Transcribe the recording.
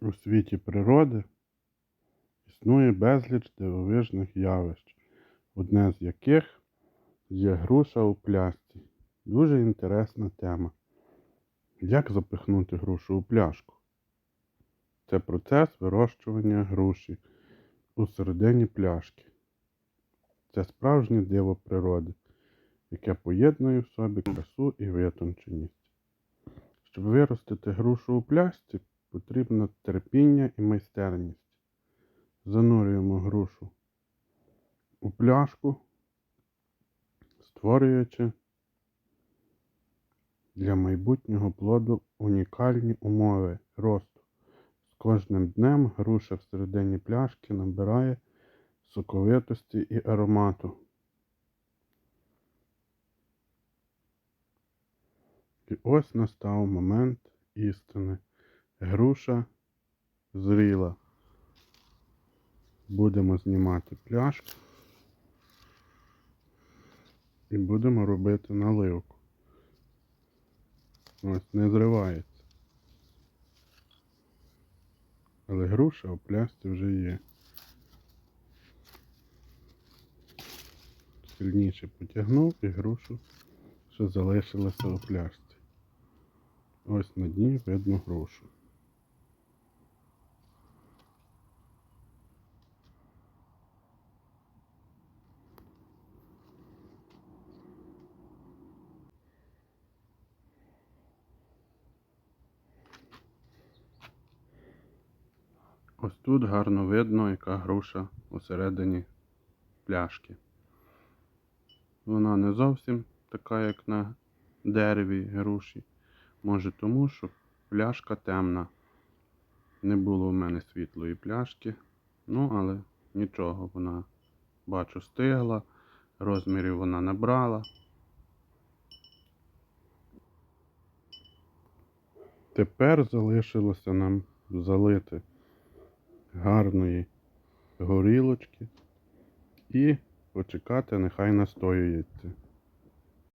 У світі природи існує безліч дивовижних явищ, одне з яких є груша у пляшці. Дуже інтересна тема. Як запихнути грушу у пляшку? Це процес вирощування груші у середині пляшки. Це справжнє диво природи, яке поєднує в собі красу і витонченість. Щоб виростити грушу у пляшці, потрібно терпіння і майстерність. Занурюємо грушу у пляшку, створюючи для майбутнього плоду унікальні умови росту. З кожним днем груша всередині пляшки набирає соковитості і аромату. І ось настав момент істини. Груша зріла. Будемо знімати пляшку і будемо робити наливку. Ось не зривається. Але груша у пляшці вже є. Сильніше потягнув і грушу що залишилася у пляшці. Ось на дні видно грушу. Ось тут гарно видно, яка груша усередині пляшки. Вона не зовсім така, як на дереві груші. Може тому, що пляшка темна. Не було в мене світлої пляшки. Ну, але нічого, вона, бачу, стигла, розмірів вона набрала. Тепер залишилося нам залити гарної горілочки і почекати, нехай настоюється.